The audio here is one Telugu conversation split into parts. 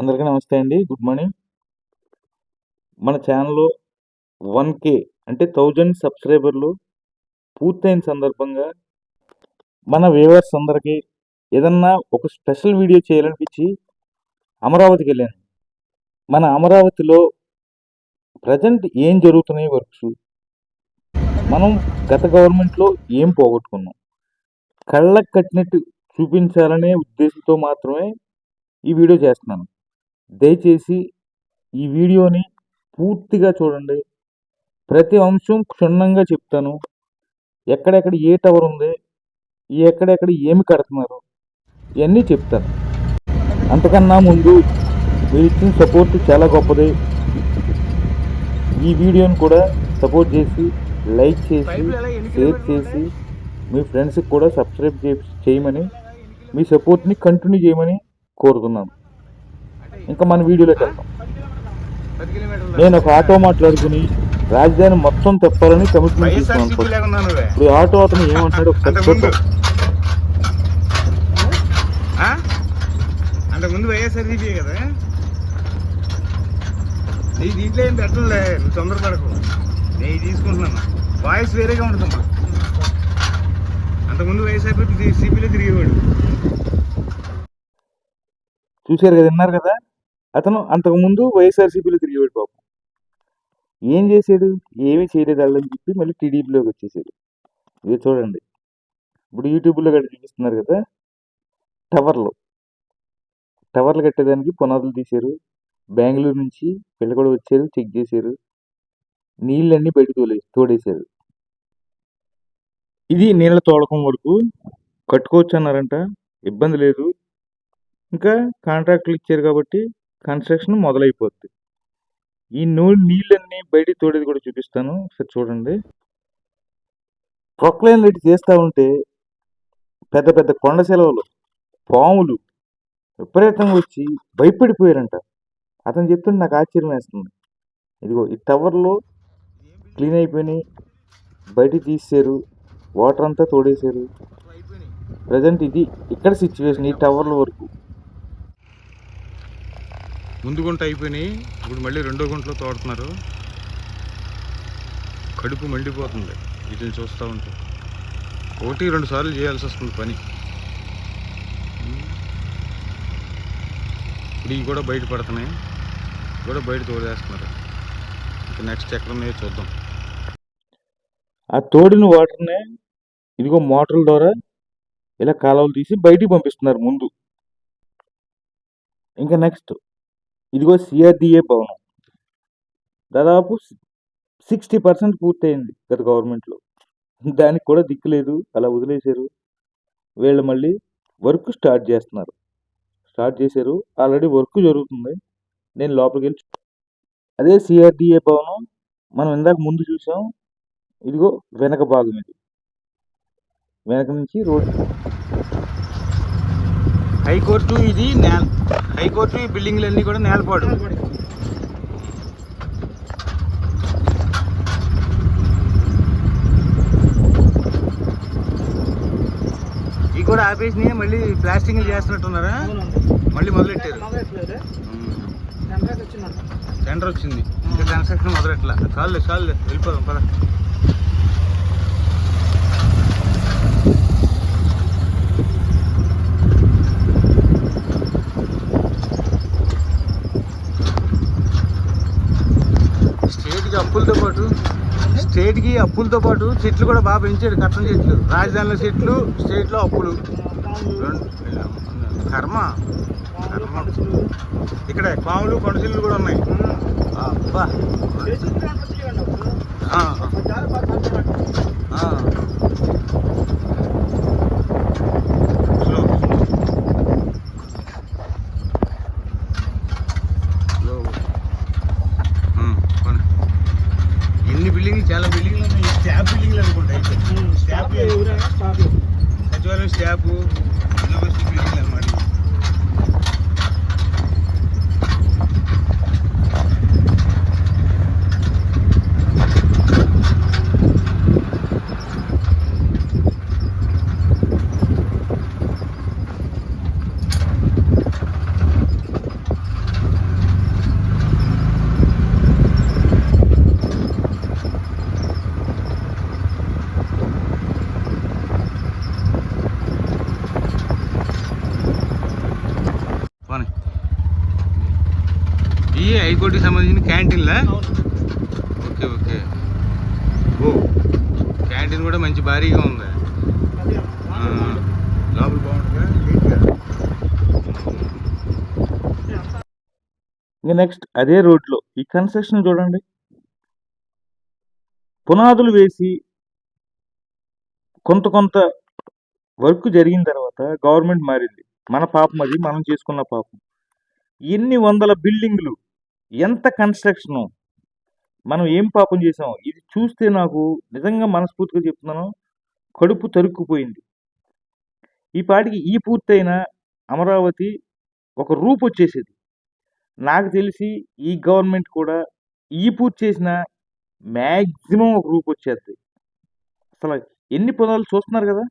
అందరికీ నమస్తే అండి. Good morning. మన ఛానల్లో వన్ కే అంటే థౌజండ్ సబ్స్క్రైబర్లు పూర్తయిన సందర్భంగా మన వ్యూవర్స్ అందరికీ ఏదన్నా ఒక స్పెషల్ వీడియో చేయాలనిపించి అమరావతికి వెళ్ళాను. మన అమరావతిలో ప్రజెంట్ ఏం జరుగుతున్నాయి వర్క్స్ మనం గత గవర్నమెంట్లో ఏం పోగొట్టుకున్నాం? కళ్ళకు కట్టినట్టు చూపించాలనే ఉద్దేశంతో మాత్రమే ఈ వీడియో చేస్తున్నాను. దయచేసి ఈ వీడియోని పూర్తిగా చూడండి. ప్రతి అంశం క్షుణ్ణంగా చెప్తాను. ఎక్కడెక్కడ ఏ టవర్ ఉంది ఎక్కడెక్కడ ఏమి కడుతున్నారు ఇవన్నీ చెప్తాను. అంతకన్నా ముందు మీరు ఇచ్చిన సపోర్ట్ చాలా గొప్పది. ఈ వీడియోని కూడా సపోర్ట్ చేసి లైక్ చేసి షేర్ చేసి మీ ఫ్రెండ్స్కి కూడా సబ్స్క్రైబ్ చేయమని మీ సపోర్ట్ని కంటిన్యూ చేయమని కోరుతున్నాను. ఇంకా మన వీడియోలోకి వెళ్తాం నేను ఒక ఆటో మాట్లాడుకుని రాజధాని మొత్తం తెప్పాలని కమిట్మెంట్ తీసుకున్నాను ఇప్పుడు ఈ ఆటో అతను ఏమంటాడు ఒకసారి చూద్దాం? అంతకుముందు వైఎస్ఆర్సీపీ కదా? నీ దీంట్లో ఏం పెట్టలే నువ్వు తొందరపడకు. నేను తీసుకుంటున్నాను. వాయిస్ వేరేగా ఉంటుందమ్మా. అంతకుముందు వైఎస్ఆర్సీపీ సిపిలో తిరిగేవాడు. చూశారు కదా విన్నారు కదా? అతను అంతకుముందు వైఎస్ఆర్సీపీలో తిరిగేవాడు పాపం. ఏం చేశాడు? ఏమీ చేయలేదు వాళ్ళని చెప్పి మళ్ళీ టీడీపీలోకి వచ్చేసాడు. ఇది చూడండి. ఇప్పుడు యూట్యూబ్లో కట్టి చూపిస్తున్నారు కదా? టవర్లు. టవర్లు కట్టేదానికి పునాదులు తీశారు. బెంగళూరు నుంచి పిల్ల కూడా వచ్చారు చెక్ చేశారు. నీళ్ళన్నీ బయట తోలే తోడేశారు. ఇది నీళ్ళ తోడకం వరకు కట్టుకోవచ్చు అన్నారంట ఇబ్బంది లేదు. ఇంకా కాంట్రాక్టులు ఇచ్చారు కాబట్టి కన్స్ట్రక్షన్ మొదలైపోద్ది. ఈ నూ నీళ్ళన్నీ బయటికి తోడేది కూడా చూపిస్తాను. ఒకసారి చూడండి. ప్రొక్లైన్ లైట్ చేస్తూ ఉంటే పెద్ద పెద్ద కొండ సెలవులు పాములు విపరీతంగా వచ్చి భయపడిపోయారంట. అతను చెప్తుంటే నాకు ఆశ్చర్యం వేస్తుంది. ఇదిగో ఈ టవర్లో క్లీన్ అయిపోయినాయి బయటికి తీసారు వాటర్ అంతా తోడేశారు. ప్రజెంట్ ఇది ఇక్కడ సిచ్యువేషన్ ఈ టవర్ల వరకు. ముందు గుంట అయిపోయినాయి. ఇప్పుడు మళ్ళీ రెండో గుంటలో తోడుతున్నారు. కడుపు మండిపోతుంది. వీటిని చూస్తూ ఉంటే. ఒకటి రెండు సార్లు చేయాల్సి వస్తుంది పని. ఇప్పుడు ఇవి కూడా బయట పడుతున్నాయి. కూడా బయట తోడేస్తున్నారు. ఇంకా నెక్స్ట్ ఎక్కడ ఉన్నాయో చూద్దాం. ఆ తోడిన వాటర్నే ఇదిగో మోటార్ల ద్వారా ఇలా కాలువలు తీసి బయటికి పంపిస్తున్నారు ముందు. ఇంకా నెక్స్ట్ ఇదిగో సిఆర్డిఏ భవనం. దాదాపు సిక్స్టీ పర్సెంట్ పూర్తయింది గత గవర్నమెంట్లో. దానికి కూడా దిక్కు లేదు అలా వదిలేశారు. వీళ్ళు మళ్ళీ వర్క్ స్టార్ట్ చేస్తున్నారు. స్టార్ట్ చేశారు ఆల్రెడీ వర్క్ జరుగుతుంది. నేను లోపలికి వెళ్ళి అదే సిఆర్డిఏ భవనం మనం ఇందాక ముందు చూసాం. ఇదిగో వెనక భాగం ఇది. వెనక నుంచి రోడ్డు హైకోర్టు ఇది నేల హైకోర్టు ఈ బిల్డింగ్లన్నీ కూడా నేలపాడు. ఇవి కూడా ఆపేసి మళ్ళీ ప్లాస్టింగ్ చేస్తున్నట్టున్నారా? మళ్ళీ మొదలెట్టారు? టెండర్ వచ్చింది. ఇంకా కన్స్ట్రక్షన్ మొదలెట్లా? చాలు చాలు వెళ్ళిపోదాం పద స్టేట్కి అప్పులతో పాటు స్టేట్కి అప్పులతో పాటు చెట్లు కూడా బాగా పెంచాడు కట్టం చెట్లు రాజధానిలో చెట్లు స్టేట్లో అప్పులు. కర్మ కర్మ. ఇక్కడ పాములు కొండచిల్లు కూడా ఉన్నాయి. అబ్బా ఆ, ఆ. స్లో. స్లో. ఉమ్, పోనీ. ఎన్ని బిల్డింగ్లు చాలా బిల్డింగ్లు ఉన్నాయి స్టాప్ బిల్డింగ్లు అనుకుంటా అయితే. స్టాప్ సచివాలయం స్టాప్ యూనివర్సిటీ బిల్డింగ్లు అనమాట ఈ హైకోర్టుకి సంబంధించిన క్యాంటీన్లా? Okay okay. ఓ క్యాంటీన్ కూడా మంచి భారీగా ఉంది? లోపల బాగుంటుందా? నీట్గా ఇంకా నెక్స్ట్ అదే రోడ్లో. ఈ కన్స్ట్రక్షన్ చూడండి. పునాదులు వేసి కొంత కొంత వర్క్ జరిగిన తర్వాత గవర్నమెంట్ మారింది. మన పాపం అది మనం చేసుకున్న పాపం. ఎన్ని వందల బిల్డింగ్లు ఎంత కన్స్ట్రక్షను? మనం ఏం పాపం చేసాం ఇది చూస్తే నాకు నిజంగా మనస్ఫూర్తిగా చెప్తున్నాను. కడుపు తరుక్కుపోయింది. ఈ పాటికి ఈ పూర్తయిన అమరావతి ఒక రూపు వచ్చేసేది. నాకు తెలిసి ఈ గవర్నమెంట్ కూడా ఈ పూర్తి చేసిన మ్యాక్సిమం ఒక రూపు వచ్చేది. అసలు ఎన్ని పునాదులు చూస్తున్నారు కదా?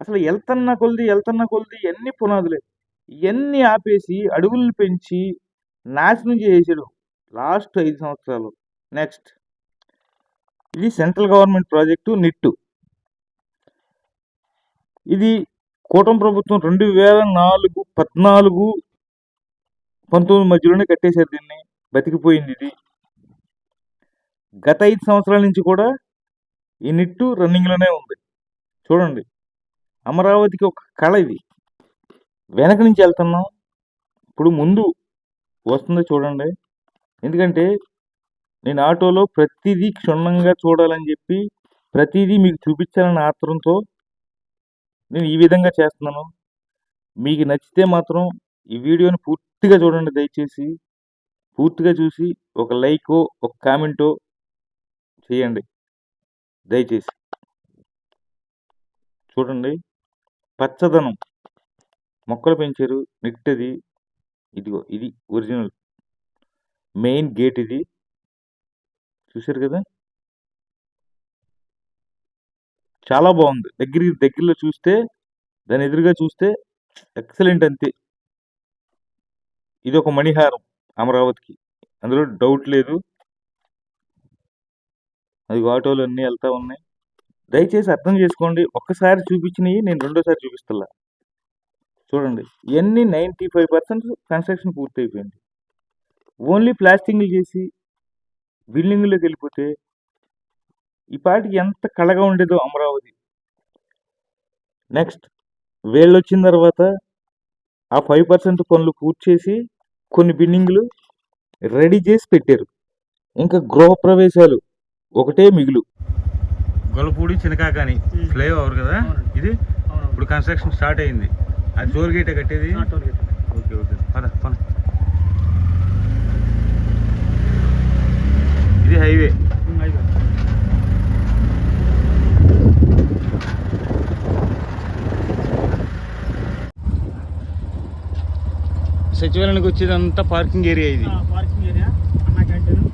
అసలు వెళ్తున్న కొలిది వెళ్తున్న కొలిది ఎన్ని పునాదులే. ఇవన్నీ ఆపేసి అడుగులు పెంచి నాశనం చేసాడు. లాస్ట్ ఐదు సంవత్సరాలు. నెక్స్ట్. ఇది సెంట్రల్ గవర్నమెంట్ ప్రాజెక్టు నిట్టు. ఇది కూటమి ప్రభుత్వం రెండు వేల నాలుగు పద్నాలుగు పంతొమ్మిది మధ్యలోనే కట్టేశారు దీన్ని. బతికిపోయింది ఇది. గత ఐదు సంవత్సరాల నుంచి కూడా ఈ నిట్టు రన్నింగ్లోనే ఉంది. చూడండి. అమరావతికి ఒక కళ ఇది. వెనక నుంచి వెళ్తున్నాం. ఇప్పుడు ముందు వస్తుందో చూడండి. ఎందుకంటే నేను ఆటోలో ప్రతిదీ క్షుణ్ణంగా చూడాలని చెప్పి ప్రతిదీ మీకు చూపించాలన్న ఆత్రంతో నేను ఈ విధంగా చేస్తున్నాను. మీకు నచ్చితే మాత్రం ఈ వీడియోని పూర్తిగా చూడండి దయచేసి. పూర్తిగా చూసి ఒక లైకో ఒక కామెంటో చేయండి. దయచేసి. చూడండి. పచ్చదనం. మొక్కలు పెంచారు. నిట్టది. ఇదిగో ఇది ఒరిజినల్. మెయిన్ గేట్ ఇది. చూశారు కదా? చాలా బాగుంది. దగ్గర దగ్గరలో చూస్తే దాని ఎదురుగా చూస్తే ఎక్సలెంట్ అంతే. ఇది ఒక మణిహారం అమరావతికి. అందులో డౌట్ లేదు. అది ఆటోలు అన్నీ వెళ్తా ఉన్నాయి. దయచేసి అర్థం చేసుకోండి. ఒక్కసారి చూపించినవి నేను రెండోసారి చూపిస్తలా చూడండి. ఇవన్నీ నైంటీ ఫైవ్ పర్సెంట్ కన్స్ట్రక్షన్ పూర్తయిపోయింది. ఓన్లీ ప్లాస్టింగ్లు చేసి బిల్డింగ్లోకి వెళ్ళిపోతే ఈ పాటికి ఎంత కళగా ఉండేదో అమరావతి. నెక్స్ట్ వీళ్ళు వచ్చిన తర్వాత ఆ ఫైవ్ పర్సెంట్ పనులు పూర్తి చేసి కొన్ని బిల్డింగ్లు రెడీ చేసి పెట్టారు. ఇంకా గృహప్రవేశాలు ఒకటే మిగులు. గొల్లపూడి చినకాకాని ఫ్లై ఓవర్ కదా? ఇది? ఇప్పుడు కన్స్ట్రక్షన్ స్టార్ట్ అయింది. అది టోల్ గేటే కట్టేది? ఓకే ఓకే పద పద ఇది హైవే. సచివాలయానికి వచ్చేదంతా పార్కింగ్ ఏరియా ఇది. పార్కింగ్ ఏరియా అన్న క్యాంటీన్.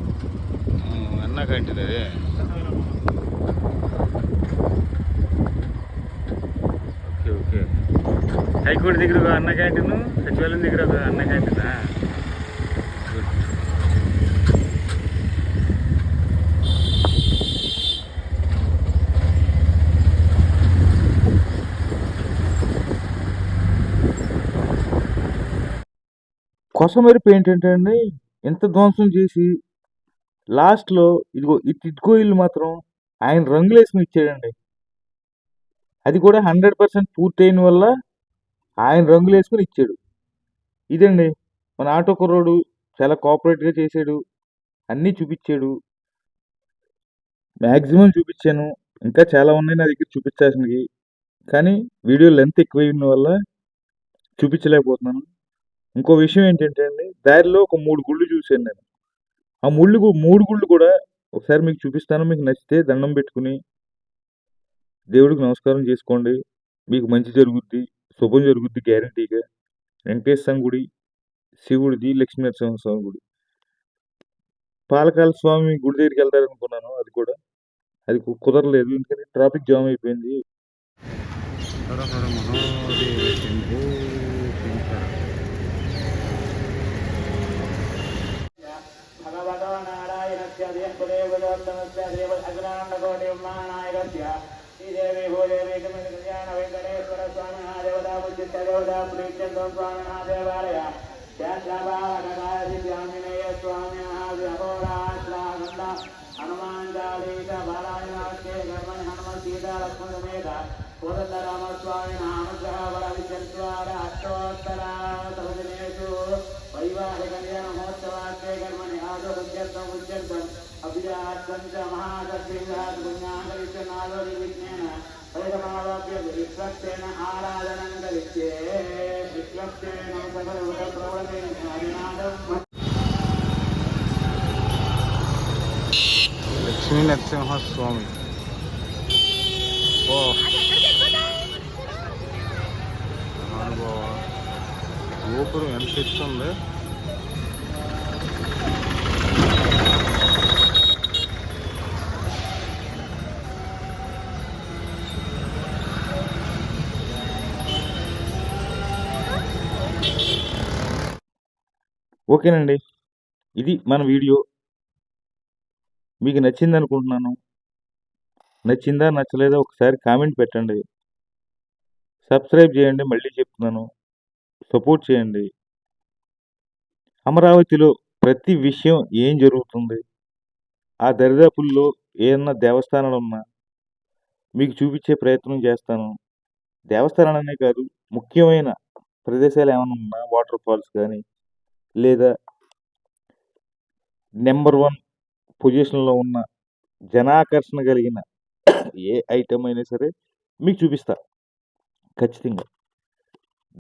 అన్నా అదే. Okay okay. హైకోర్టు దగ్గర ఒక అన్న క్యాంటీన్ సచివాలయం దగ్గర ఒక అన్న క్యాంటీనా? కొసమెరుపు ఏంటంటే అండి ఎంత ధ్వంసం చేసి లాస్ట్లో ఇదిగో ఈ టిట్కో ఇల్లు మాత్రం ఆయన రంగులు వేసుకుని ఇచ్చాడండి. అది కూడా హండ్రెడ్ పర్సెంట్ పూర్తయిన వల్ల ఆయన రంగులు వేసుకుని ఇచ్చాడు. ఇదండి మన ఆటో కుర్రోడు చాలా కోఆపరేట్గా చేశాడు అన్నీ చూపించాడు. మ్యాక్సిమం చూపించాను ఇంకా చాలా ఉన్నాయి నా దగ్గర చూపించాల్సినవి. కానీ వీడియో లెంత్ ఎక్కువ వల్ల చూపించలేకపోతున్నాను. ఇంకో విషయం ఏంటంటే అండి దారిలో ఒక మూడు గుళ్ళు చూశాను నేను. ఆ ముళ్ళు మూడు గుళ్ళు కూడా ఒకసారి మీకు చూపిస్తాను మీకు నచ్చితే దండం పెట్టుకుని దేవుడికి నమస్కారం చేసుకోండి. మీకు మంచి జరుగుద్ది శుభం జరుగుద్ది గ్యారంటీగా. వెంకటేశ్వర గుడి శివుడిది లక్ష్మీనరసింహ స్వామి గుడి. పాలకాల స్వామి గుడి దగ్గరికి వెళ్తారనుకున్నాను అది కూడా. అది కుదరలేదు ఎందుకంటే ట్రాఫిక్ జామ్ అయిపోయింది. गुरुदेवदोत्तमस्य देवदग्नाण्डकोटिम्मानायकस्य श्रीदेवी भूदेवीकमकल्याणवेङ्कटेश्वरस्वामिनः देवतामुचित्तदेवताप्रीत्यन्तं स्वामिनः देवालय श्याश्लाभावनकायसिद्ध्यामिनेय स्वामिनः व्यमोराश्लानन्द हनुमान्दालीकबालायनास्ते कर्मणि हनुमन् सीतालक्ष्मणसमेत कोदत्तरामस्वामिनामग्रहबलविद्यन्त्वार अष्टोत्तरा सभजनेषु वैवाहिकल्याणमहोत्सवास्ते कर्मणि आदौ उद्यन्तम् उद्यन्तम् బల విద్యంద్వార అష్టోత్తర సహజనేషు విజ్ఞాన ఆరాధనం కలిచ్చే లక్ష్మీ నరసింహస్వామి ఓ గోపురం ఎంత ఎత్తు ఓకేనండి. ఇది మన వీడియో. మీకు నచ్చింది అనుకుంటున్నాను నచ్చిందా నచ్చలేదా ఒకసారి కామెంట్ పెట్టండి. సబ్స్క్రైబ్ చేయండి మళ్ళీ చెప్తున్నాను. సపోర్ట్ చేయండి. అమరావతిలో ప్రతి విషయం ఏం జరుగుతుంది? ఆ దరిదాపుల్లో ఏమన్నా దేవస్థానాలు ఉన్నా మీకు చూపించే ప్రయత్నం చేస్తాను. దేవస్థానాలనే కాదు ముఖ్యమైన ప్రదేశాలు ఏమైనా ఉన్నా వాటర్ ఫాల్స్ కానీ లేదా నెంబర్ వన్ పొజిషన్లో ఉన్న జనాకర్షణ కలిగిన ఏ ఐటమ్ అయినా సరే మీకు చూపిస్తా ఖచ్చితంగా.